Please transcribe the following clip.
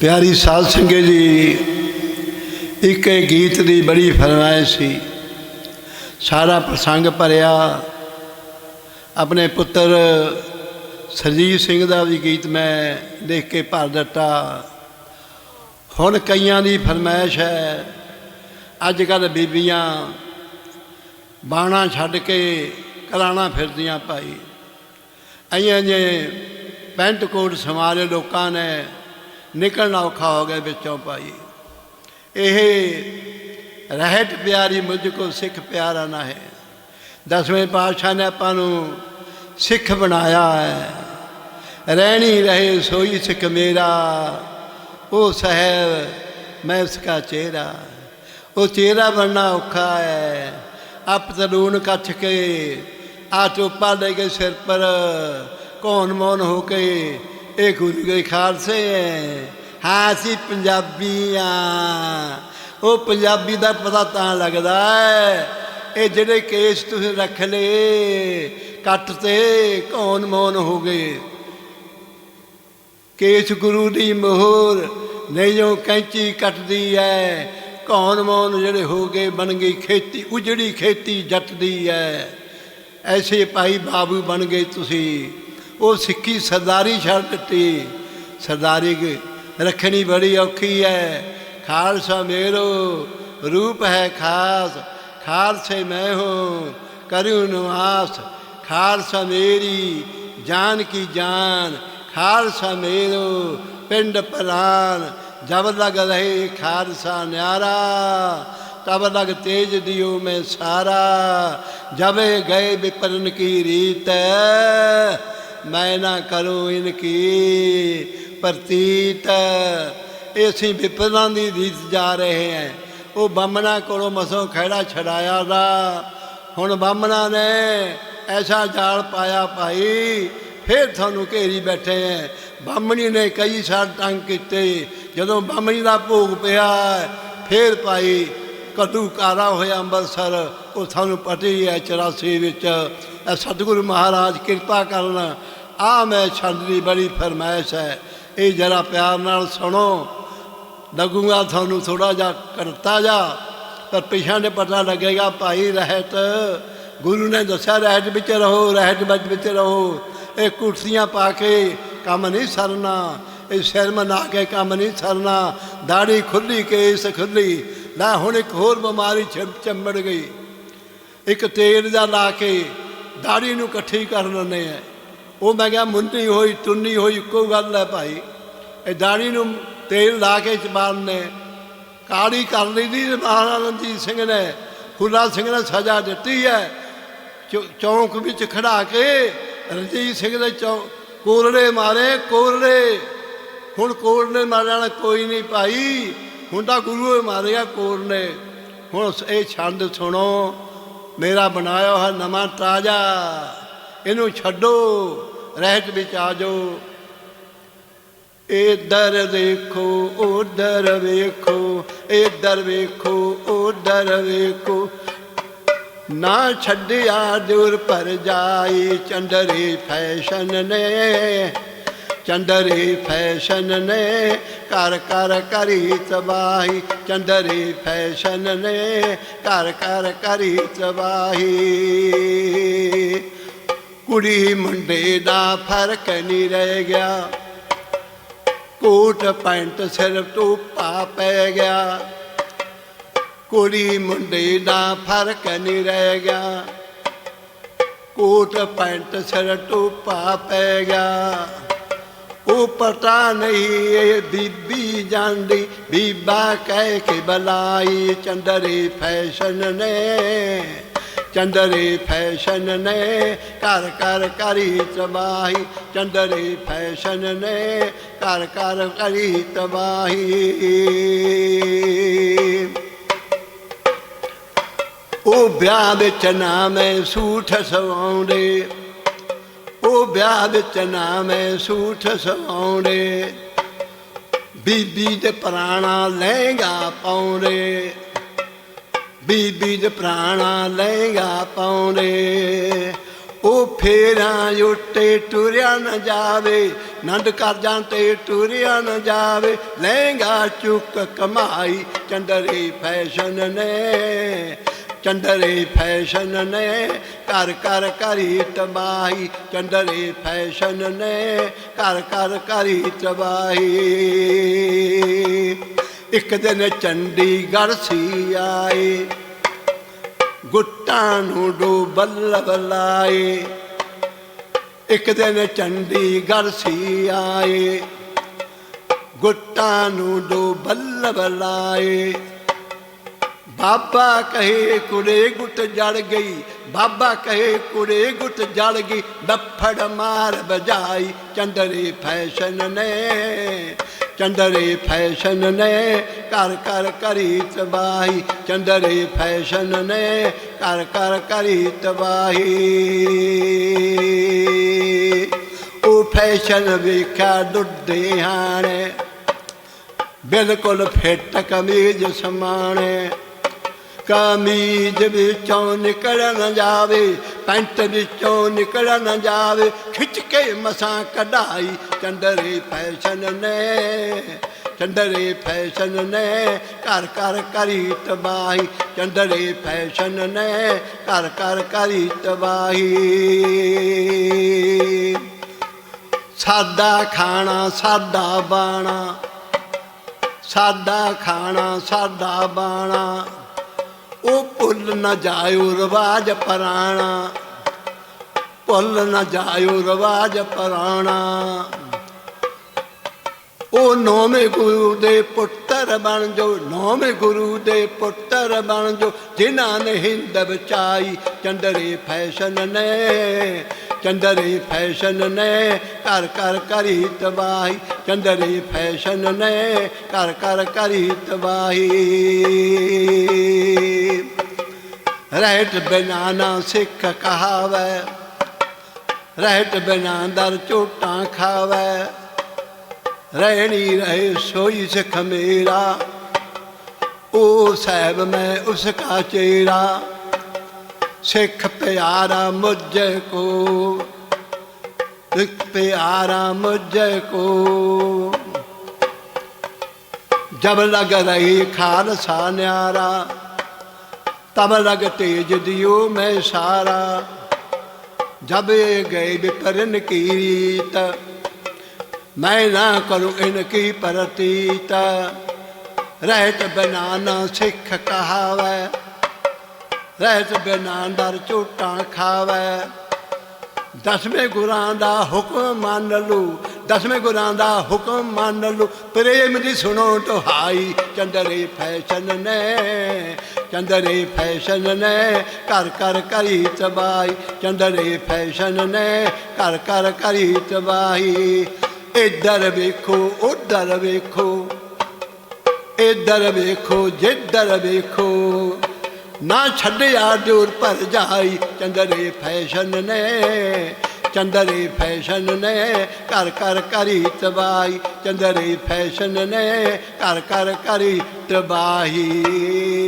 ਪਿਆਰੀ ਸਾਧ ਸੰਗਤ ਜੀ, ਇੱਕ ਇਹ ਗੀਤ ਦੀ ਬੜੀ ਫਰਮਾਇਸ਼ ਸੀ। ਸਾਰਾ ਪ੍ਰਸੰਗ ਭਰਿਆ। ਆਪਣੇ ਪੁੱਤਰ ਸਰਜੀਤ ਸਿੰਘ ਦਾ ਵੀ ਗੀਤ ਮੈਂ ਦੇਖ ਕੇ ਭਰ ਦਿੱਤਾ। ਹੁਣ ਕਈਆਂ ਦੀ ਫਰਮਾਇਸ਼ ਹੈ ਅੱਜ ਕੱਲ ਬੀਬੀਆਂ ਬਾਣਾ ਛੱਡ ਕੇ ਕਲਾਣਾ ਫਿਰਦੀਆਂ ਭਾਈ। ਅਈਆਂ ਜੇ ਪੈਂਟ ਕੋਟ ਸਮਾਰੇ ਲੋਕਾਂ ਨੇ ਨਿਕਲਣਾ ਔਖਾ ਹੋ ਗਿਆ ਵਿੱਚੋਂ ਭਾਈ। ਇਹ ਰਹਿਤ ਪਿਆਰੀ ਮੁਝ ਕੋ ਸਿੱਖ ਪਿਆਰਾ ਨਾ ਹੈ। ਦਸਵੇਂ ਪਾਤਸ਼ਾਹ ਨੇ ਆਪਾਂ ਨੂੰ ਸਿੱਖ ਬਣਾਇਆ ਹੈ। ਰਹਿਣੀ ਰਹੇ ਸੋਈ ਸਿੱਖ ਮੇਰਾ। ਉਹ ਸਹਿਬ, ਮੈਂ ਉਸਕਾ ਚਿਹਰਾ ਉਹ ਚਿਹਰਾ ਬਣਨਾ ਔਖਾ ਹੈ। ਆਪ ਤਲੂਨ ਕੱਛ ਕੇ ਆ ਚੋਪਾ ਲੈ ਕੇ ਸਿਰ ਪਰ, ਕੌਣ ਮੌਨ ਹੋ ਕੇ ਇਹ ਗੁਰੂ ਦੇ ਖਾਲਸੇ ਹੈ ਹਾਂ, ਅਸੀਂ ਪੰਜਾਬੀ ਆ। ਉਹ ਪੰਜਾਬੀ ਦਾ ਪਤਾ ਤਾਂ ਲੱਗਦਾ ਹੈ ਇਹ ਜਿਹੜੇ ਕੇਸ ਤੁਸੀਂ ਰੱਖ ਲਏ, ਕੱਟ ਤੇ ਕੌਣ ਮੌਨ ਹੋ ਗਏ? ਕੇਸ ਗੁਰੂ ਦੀ ਮੋਹਰ ਨਹੀਂ ਜੋ ਕੈਂਚੀ ਕੱਟਦੀ ਹੈ ਕੌਣ ਮੌਨ ਜਿਹੜੇ ਹੋ ਗਏ ਬਣ ਗਈ ਖੇਤੀ, ਉਜੜੀ ਖੇਤੀ ਜੱਟਦੀ ਹੈ ਐਸੇ ਭਾਈ ਬਾਬੂ ਬਣ ਗਏ ਤੁਸੀਂ। ਉਹ ਸਿੱਖੀ ਸਰਦਾਰੀ ਛੱਡ ਦਿੱਤੀ। ਸਰਦਾਰੀ ਰੱਖਣੀ ਬੜੀ ਔਖੀ ਹੈ ਖਾਲਸਾ ਮੇਰੋ, ਰੂਪ ਹੈ ਖਾਸ। ਖਾਲਸੇ ਮੈਂ ਹੂੰ ਕਰਿਓ ਨਿਵਾਸ। ਖਾਲਸਾ ਮੇਰੀ, ਜਾਨ ਕੀ ਜਾਨ। ਖਾਲਸਾ ਮੇਰੋ, ਪਿੰਡ ਪ੍ਰਾਨ ਜਬ ਲਗ ਰਹੇ ਖਾਲਸਾ ਨਿਆਰਾ, ਤਬ ਲਗ ਤੇਜ ਦਿਓ ਮੈਂ ਸਾਰਾ। ਜਬੇ ਗਏ ਵਿਪਰਨ ਕੀ ਰੀਤ ਮੈਂ ਨਾ ਕਰੂੰ ਇਨਕੀ ਪ੍ਰਤੀਤ। ਇਹ ਅਸੀਂ ਵਿਪਰਾਂ ਦੀ ਰੀਤ ਜਾ ਰਹੇ ਹਾਂ। ਉਹ ਬਾਮਣਾ ਕੋਲੋਂ ਮਸੋਂ ਖਹਿੜਾ ਛਡਾਇਆ ਦਾ। ਹੁਣ ਬਾਮਣਾ ਨੇ ਐਸਾ ਜਾਲ ਪਾਇਆ ਭਾਈ, ਫੇਰ ਤੁਹਾਨੂੰ ਘੇਰੀ ਬੈਠੇ ਐ ਬਾਮਣੀ ਨੇ ਕਈ ਸਾਲ ਤੰਗ ਕੀਤੇ। ਜਦੋਂ ਬਾਮਣੀ ਦਾ ਭੋਗ ਪਿਆ, ਫੇਰ ਭਾਈ ਕਦੂ ਕਾਰਾ ਹੋਇਆ ਅੰਮ੍ਰਿਤਸਰ, ਉਹ ਤੁਹਾਨੂੰ ਪਤਾ ਹੀ ਹੈ 84 ਵਿੱਚ। ਇਹ ਸਤਿਗੁਰੂ ਮਹਾਰਾਜ ਕਿਰਪਾ ਕਰਨ। ਆ ਮੈਂ ਛੱਡ ਬੜੀ ਫਰਮਾਇਸ਼ ਹੈ। ਇਹ ਜਰਾ ਪਿਆਰ ਨਾਲ ਸੁਣੋ। ਲੱਗੂਗਾ ਤੁਹਾਨੂੰ ਥੋੜਾ ਜਿਹਾ ਕਰਤਾ ਜਾ ਪਰ ਪਿਛਾਂ ਦੇ ਪਤਾ ਲੱਗੇਗਾ ਭਾਈ ਰਹਿਤ। ਗੁਰੂ ਨੇ ਦੱਸਿਆ, ਰਹਿਤ ਵਿੱਚ ਰਹੋ, ਰਹਿਤ ਵਿੱਚ ਵਿੱਚ ਰਹੋ। ਇਹ ਕੁਰਸੀਆਂ ਪਾ ਕੇ ਕੰਮ ਨਹੀਂ ਸਰਨਾ। ਇਹ ਸਿਰ ਮਨਾ ਕੇ ਕੰਮ ਨਹੀਂ ਸਰਨਾ। ਦਾੜੀ ਖੁੱਲੀ ਕੇਸ ਖੁੱਲੀ ਨਾ ਹੁਣ ਇੱਕ ਹੋਰ ਬਿਮਾਰੀ ਚਿਮ- ਚੰਬੜ ਗਈ। ਇੱਕ ਤੇਲ ਦਾ ਲਾ ਕੇ ਦਾੜੀ ਨੂੰ ਇਕੱਠੀ ਕਰ ਲੈਂਦੇ ਆ। ਉਹ ਮੈਂ ਕਿਹਾ ਮੁੰਨੀ ਹੋਈ ਤੁੰਨੀ ਹੋਈ, ਇੱਕੋ ਗੱਲ ਹੈ ਭਾਈ। ਇਹ ਦਾੜੀ ਨੂੰ ਤੇਲ ਲਾ ਕੇ ਚਬਾਲਨੇ ਕਾੜੀ ਕਰ ਲਈ ਦੀ ਮਹਾਰਾਜਾ ਰਣਜੀਤ ਸਿੰਘ ਨੇ। ਫੁੱਲਾ ਸਿੰਘ ਨੇ ਸਜ਼ਾ ਦਿੱਤੀ ਹੈ। ਚੌ- ਚੌਂਕ ਵਿੱਚ ਖੜਾ ਕੇ ਰਣਜੀਤ ਸਿੰਘ ਦੇ ਚੌ, ਕੋਰੜੇ ਮਾਰੇ ਕੋਲੜੇ ਹੁਣ ਕੋਰੜੇ ਮਾਰਨ ਵਾਲਾ ਕੋਈ ਨਹੀਂ ਭਾਈ। ਹੁਣ ਤਾਂ ਗੁਰੂ ਮਾਰਿਆ ਕੋਰ ਨੇ। ਹੁਣ ਇਹ ਛੰਦ ਸੁਣੋ, ਮੇਰਾ ਬਣਾਇਆ ਹੋਇਆ ਨਵਾਂ ਤਾਜ਼ਾ। ਇਹਨੂੰ ਛੱਡੋ, ਰਹਿਤ ਵਿੱਚ ਆ ਜਾਓ। ਇਧਰ ਦੇਖੋ ਉਧਰ ਵੇਖੋ ਇਧਰ ਵੇਖੋ ਉਧਰ ਵੇਖੋ। ਨਾ ਛੱਡਿਆ ਦੂਰ ਪਰ ਜਾਈ ਚੰਦਰੀ ਫੈਸ਼ਨ ਨੇ। ਚੰਦਰੀ ਫੈਸ਼ਨ ਨੇ ਕਰ ਕਰ ਕਰੀ ਤਬਾਹੀ ਚੰਦਰੀ ਫੈਸ਼ਨ ਨੇ ਕਰ ਕਰ ਕਰੀ ਤਬਾਹੀ ਕੁੜੀ ਮੁੰਡੇ ਦਾ ਫ਼ਰਕ ਨਹੀਂ ਰਹਿ ਗਿਆ। ਕੋਟ ਪੈਂਟ ਸਿਰ ਟੋਪਾ ਪੈ ਗਿਆ। ਕੁੜੀ ਮੁੰਡੇ ਦਾ ਫ਼ਰਕ ਨਹੀਂ ਰਹਿ ਗਿਆ। ਕੋਟ ਪੈਂਟ ਸਿਰ ਟੋਪਾ ਪੈ ਗਿਆ। ਉਹ ਪਤਾ ਨਹੀਂ ਇਹ ਬੀਬੀ ਜਾਂਦੀ, ਬੀਬਾ ਕਹਿ ਕੇ ਬਲਾਈ, ਚੰਦਰੇ ਫੈਸ਼ਨ ਨੇ, ਚੰਦਰੇ ਫੈਸ਼ਨ ਨੇ, ਘਰ ਘਰ ਕਰੀ ਤਬਾਹੀ, ਚੰਦਰੇ ਫੈਸ਼ਨ ਨੇ, ਘਰ ਘਰ ਕਰੀ ਤਬਾਹੀ। ਉਹ ਵਿਆਹ ਵਿੱਚ ਨਾ ਮੈਂ ਸੂਠ ਸਵਾਉਂਦੇ ਵਿਆਹ ਵਿੱਚ ਨਾ ਸੂਠ ਸਵਾਉਂਦੇ ਬੀਬੀ ਦੇ ਪ੍ਰਾਣਾ ਲਹਿੰਗਾ ਪਾਉਂਦੇ ਬੀਬੀ ਦੇ ਪ੍ਰਾਣਾ ਲਹਿੰਗਾ ਪਾਉਂਦੇ ਉਹ ਫੇਰਾਂ ਉੱਤੇ ਟੁਰਿਆ ਨਾ ਜਾਵੇ, ਨੰਦ ਕਾਰਜਾਂ ਤੇ ਟੁਰਿਆ ਨਾ ਜਾਵੇ। ਲਹਿੰਗਾ ਚੁੱਕ ਕਮਾਈ ਚੰਦਰੇ ਫੈਸ਼ਨ ਨੇ। ਚੰਡਰੇ ਫੈਸ਼ਨ ਨੇ ਕਰ ਕਰ ਕਰੀ ਤਬਾਹੀ। ਚੰਡਰੇ ਫੈਸ਼ਨ ਨੇ ਕਰ ਕਰ ਕਰੀ ਤਬਾਹੀ। ਇੱਕ ਦਿਨ ਚੰਡੀਗੜ੍ਹ ਸੀ ਆਏ, ਗੁੱਟਾਂ ਨੂੰ ਡੋਬਲ ਬਲਾਏ। ਇੱਕ ਦਿਨ ਚੰਡੀਗੜ੍ਹ ਸੀ ਆਏ, ਗੁੱਟਾਂ ਨੂੰ ਡੋਬਲ ਬਲਾਏ। ਬਾਬਾ ਕਹੇ ਕੁੜੇ ਗੁੱਟ ਜੜ ਗਈ, ਬਾਬਾ ਕਹੇ ਕੁੜੇ ਗੁੱਟ ਜੜ ਗਈ ਬੱਫੜ ਮਾਰ ਬਜਾਈ ਚੰਦਰੇ ਫੈਸ਼ਨ ਨੇ, ਚੰਦਰੇ ਫੈਸ਼ਨ ਨੇ ਕਰ ਕਰ ਕਰੀ ਤਬਾਹੀ, ਚੰਦਰੇ ਫੈਸ਼ਨ ਨੇ ਕਰ ਕਰ ਕਰੀ ਤਬਾਹੀ। ਉਹ ਫੈਸ਼ਨ ਵੇਖਿਆ ਡੁੱਡੇ ਹਾਣੇ, ਬਿਲਕੁਲ ਫਿੱਟ ਕਮੀਜ਼ ਸਮਾਣੇ। ਕਮੀਜ਼ ਵਿੱਚੋਂ ਨਿਕਲ ਨਾ ਜਾਵੇ, ਪੈਂਟ ਵਿੱਚੋਂ ਨਿਕਲ ਨਾ ਜਾਵੇ, ਖਿੱਚ ਕੇ ਮਸਾਂ ਕਢਾਈ ਚੰਡਰੇ ਫੈਸ਼ਨ ਨੇ ਚੰਡਰੇ ਫੈਸ਼ਨ ਨੇ, ਘਰ ਘਰ ਕਰੀ ਤਬਾਹੀ ਚੰਡਰੇ ਫੈਸ਼ਨ ਨੇ, ਘਰ ਘਰ ਕਰੀ ਤਬਾਹੀ। ਸਾਦਾ ਖਾਣਾ, ਸਾਦਾ ਬਾਣਾ, ਸਾਦਾ ਖਾਣਾ, ਸਾਦਾ ਬਾਣਾ। ਉਹ ਭੁੱਲ ਨਾ ਜਾਇਓ ਰਵਾਜ ਪੁਰਾਣਾ। ਭੁੱਲ ਨਾ ਜਾਇਓ ਰਵਾਜ ਪੁਰਾਣਾ। ਉਹ ਨੌਵੇਂ ਗੁਰੂ ਦੇ ਪੁੱਤਰ ਬਣ ਜੋ, ਨੌਵੇਂ ਗੁਰੂ ਦੇ ਪੁੱਤਰ ਬਣ ਜੋ, ਜਿਨ੍ਹਾਂ ਨੇ ਹਿੰਦ ਬਚਾਈ। ਚੰਦਰੇ ਫੈਸ਼ਨ ਨੇ, ਚੰਦਰੇ ਫੈਸ਼ਨ ਨੇ ਕਰ ਕਰ ਕਰੀ ਤਬਾਹੀ ਚੰਦਰੇ ਫੈਸ਼ਨ ਨੇ ਕਰ ਕਰ ਕਰੀ ਤਬਾਹੀ ਰਹਿਤ ਬਿਨਾ ਨਾ ਸਿੱਖ ਕਹਾਵੇ ਰਹਿਟ ਬਿਨਾ ਦਰ ਝੋਟਾਂ ਖਾਵੇ। ਰਹਿਣੀ ਰਹੇ ਸੋਈ ਸਿੱਖ ਮੇਰਾ ਉਹ ਸਾਹਿਬ ਮੈਂ ਉਸ ਕਾ ਚੇਰਾ। ਸਿੱਖ ਪਿਆਰਾ ਮੁਝ ਕੋ ਸਿੱਖ ਪਿਆਰਾ ਮੁਝ ਕੋ। ਜਬ ਲਗ ਰਹੀ ਖਾਲਸਾ ਨਿਆਰਾ, ਤਬ ਲਗ ਤੇਜ ਦਿਓ ਮੈਂ ਸਾਰਾ। ਜਬ ਇਹ ਗਏ ਵਿਪਰਨ ਕੀ ਰੀਤ ਮੈਂ ਨਾ ਕਰੂੰ ਇਨਕੀ ਪ੍ਰਤੀਤ। ਰਹਿਤ ਬਿਨਾ ਨਾ ਸਿੱਖ ਕਹਾਵੇ, ਰਹਿਤ ਬਿਨਾ ਦਰ ਝੂਟਾਂ ਖਾਵੇ। ਦਸਵੇਂ ਗੁਰਾਂ ਦਾ ਹੁਕਮ ਮੰਨ ਲਓ, ਦਸਵੇਂ ਗੁਰਾਂ ਦਾ ਹੁਕਮ ਮੰਨ ਲਓ, ਪ੍ਰੇਮ ਦੀ ਸੁਣੋ ਤੁਹਾਈ ਚੰਦਰੇ ਫੈਸ਼ਨ ਨੇ, ਚੰਦਰੇ ਫੈਸ਼ਨ ਨੇ ਕਰ ਕਰ ਕਰੀ ਤਬਾਈ, ਚੰਦਰੇ ਫੈਸ਼ਨ ਨੇ ਕਰ ਕਰ ਕਰੀ ਤਬਾਈ। ਇੱਧਰ ਵੇਖੋ, ਉੱਧਰ ਵੇਖੋ, ਇੱਧਰ ਵੇਖੋ, ਜਿੱਧਰ ਵੇਖੋ ਨਾ ਛੱਡਿਆ ਦੂਰ ਭਰ ਜਾਈ। ਚੰਦਰੇ ਫੈਸ਼ਨ ਨੇ, ਚੰਦਰੇ ਫੈਸ਼ਨ ਨੇ, ਘਰ ਘਰ ਕਰੀ ਤਬਾਈ ਚੰਦਰੇ ਫੈਸ਼ਨ ਨੇ, ਘਰ ਘਰ ਕਰੀ ਤਬਾਹੀ।